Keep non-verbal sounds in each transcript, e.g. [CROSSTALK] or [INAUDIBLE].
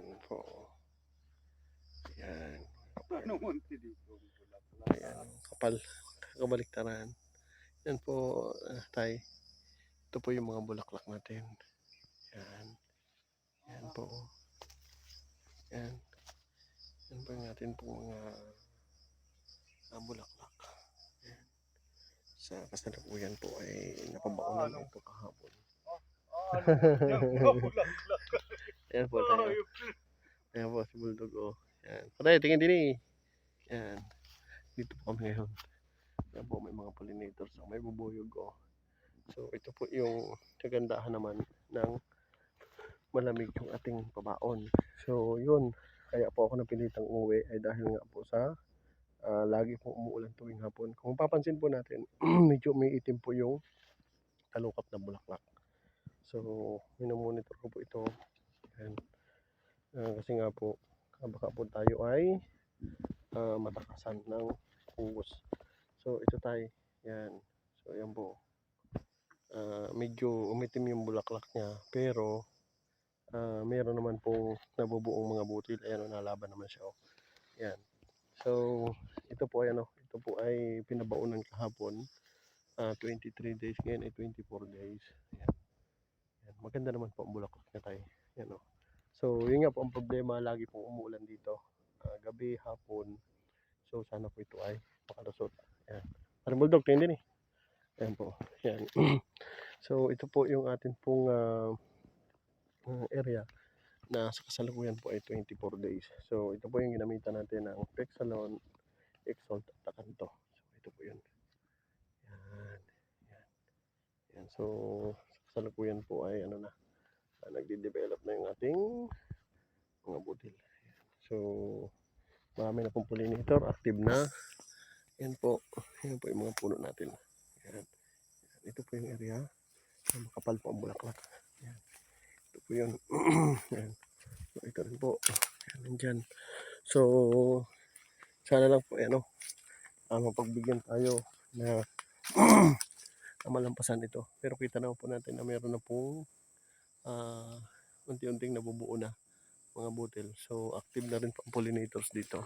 Yan po. Yan. Ano munti dito? Ayan. Kapal. Kakabaliktaran. Yan po, ah, tay. Ito po yung mga bulaklak natin. Yan. Yan po. Yan. Yan po yung atin po mga ah, bulaklak. Yan. Sa kasalukuyan po ay napabaonan Ano? ito kahapon. Ano? Ayan po tayo. Ayan po si Bulldog oh. Yan. Patay, tingin din eh. Yan. Dito po kami ngayon. Yan po may mga pollinators. So, may bubuyog oh. So ito po yung kagandahan naman ng malamig yung ating pabaon. So yun. Kaya po ako napilitang umuwi ay dahil nga po sa ah, lagi po umuulan tuwing hapon. Kung papansin po natin, [CLEARS THROAT] medyo may itim po yung talukap na bulaklak. So, minomonitor ko po ito. Yan. Ah, kasi nga po, baka po tayo ay ah, matakasan ng fungos. So, ito tayo. Yan. So, yan po. Ah, medyo umitim yung bulaklak niya. Pero, ah, meron naman pong nabubuong mga butil. Ayan, oh, nalaban naman siya. Oh. Yan. So, ito po ay ano, ito po ay pinabaunan kahapon. Ah, 23 days ngayon ay 24 days. Yan. Yan. Maganda naman po ang bulaklak niya tayo. Yan oh. So, yun nga po ang problema. Lagi pong umuulan dito. Ah, gabi, hapon. So, sana po ito ay makalusot. Yan. Parang bulldog, tingin din eh. Yan po. Yan. [CLEARS THROAT] so, ito po yung atin pong ah, area na sa kasalukuyan po ay 24 days. So, ito po yung ginamitan natin ng Pexalon, Exalt at Takanto. So, ito po yun. Yan. Yan. Yan. So, sa kasalukuyan po ay ano na, nagde-develop na yung ating mga butil. So, marami na pong pollinator, active na. Yan po. Yan po yung mga puno natin. Yan. Ito po yung area na makapal po ang bulaklak. Yan. Ito po yun. [CLEARS THROAT] Yan. So, ito rin po. Yan, nandyan. So, sana lang po, ano, uh, mapagbigyan tayo na [CLEARS THROAT] na malampasan ito. Pero kita naman po natin na meron na pong ah, unti-unting nabubuo na mga butil. So, active na rin ang pollinators dito.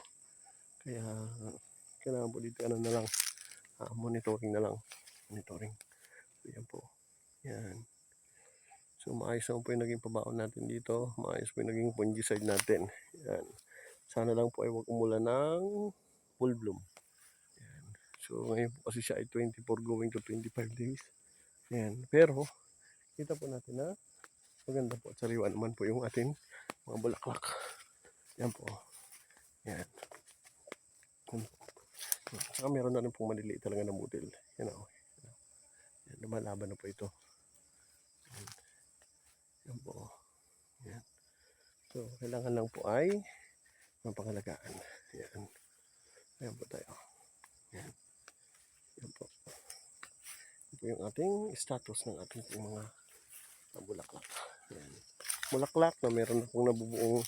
Kaya, kailangan po dito, ano na lang, ah, monitoring na lang. Monitoring. So, yan po. Yan. So, maayos naman po yung naging pabaon natin dito. Maayos po yung naging fungicide natin. Yan. Sana lang po ay huwag umulan ng full bloom. Yan. So, ngayon po kasi siya ay 24 going to 25 days. Yan. Pero, kita po natin na maganda po sariwa naman po yung ating mga bulaklak. Yan po. Yan. Yan. Saka meron na rin pong maliliit talaga na butil. Yan o. Yan, lumalaban na po ito. Yan. Yan po. Yan. So, kailangan lang po ay mapangalagaan. Yan. Ayan po tayo. Yan. Yan po. Ito po yung ating status ng ating mga bulaklak. Yan. Bulaklak na meron na pong nabubuong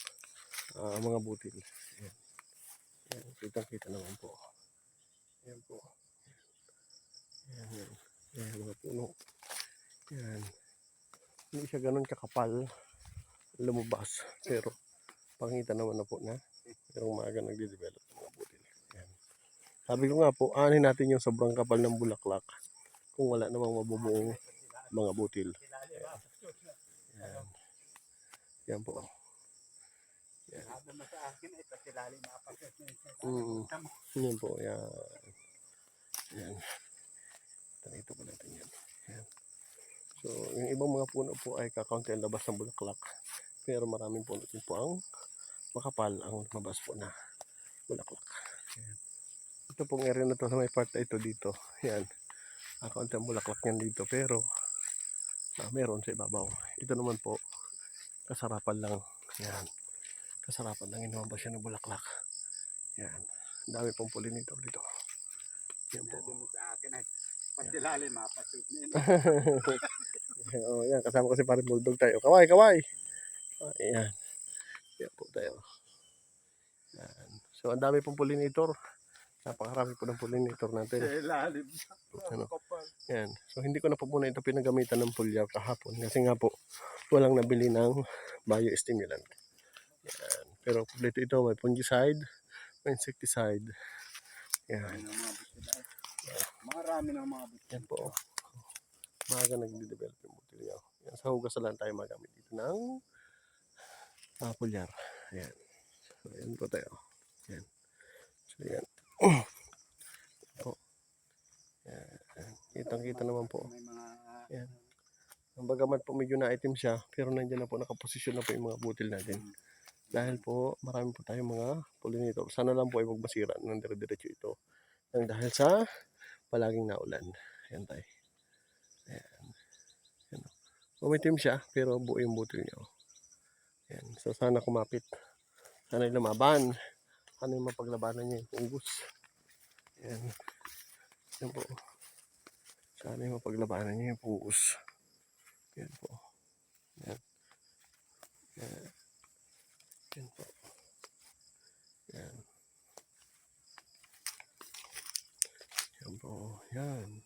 ah, mga butil. Yan. Yan. Kitang-kita naman po. Yan po. Yan. Yan. Yan. Mga puno. Yan. Hindi siya ganun kakapal lumabas. Pero pangita naman na po na merong maaga nagde-develop ng mga butil. Yan. Sabi ko nga po, anin natin yung sobrang kapal ng bulaklak kung wala namang mabubuong mga butil. Yan. Yan po. Yan. Sabi mo sa akin, ito silali na kapatid. Mm. Yan po. Yan. Yan. Ito po natin yan. Yan. So, yung ibang mga puno po ay kakaunti ang labas ng bulaklak. Pero maraming puno din po ang makapal ang lumabas po na bulaklak. Yan. Ito pong area na to sa may part na ito dito. Yan. Kakaunti ang bulaklak niyan dito. Pero, ah, meron sa ibabaw. Ito naman po, kasarapan lang. Yan. Kasarapan lang inumabas siya ng bulaklak. Yan. Ang dami pong pollinator dito. Yan po. Pasilali mapasok niya. oh, yan. Kasama ko si Paring Bulldog tayo. Kaway, kaway! Ayan. Yan po tayo. Yan. So, ang dami pong pollinator. Napakarami po ng pollinator natin. Sa ilalim. Ano? Yan. So, hindi ko na po muna ito pinagamitan ng pulya kahapon. Kasi nga po, walang nabili ng biostimulant. Yan. Pero kompleto ito, may fungicide, may insecticide. Yan. Marami ng mga. Yan po. Maaga nagde-develop yung butilya. Yan, sa hugas na lang tayo magamit dito ng uh, pulyar. Ayan. So, yan po tayo. Yan. So, yan. Po. Kitang-kita naman po. Yan. Bagamat po medyo na-item siya, pero nandiyan na po, nakaposisyon na po yung mga butil natin. Dahil po, marami po tayong mga pollinator. Sana lang po ay magmasira ng dire-diretso ito. Nang dahil sa palaging naulan. Yan tayo. Ayan. Yan. o. Umitim siya, pero buo yung butil niya. o. Yan. So, sana kumapit. Sana lumaban. Sana yung mapaglabanan niya yung unggus. Yan. Yan po. Sana yung mapaglabanan niya yung unggus. Yan po. Yan. Yan. Yan po. Yan. Yan po. Yan.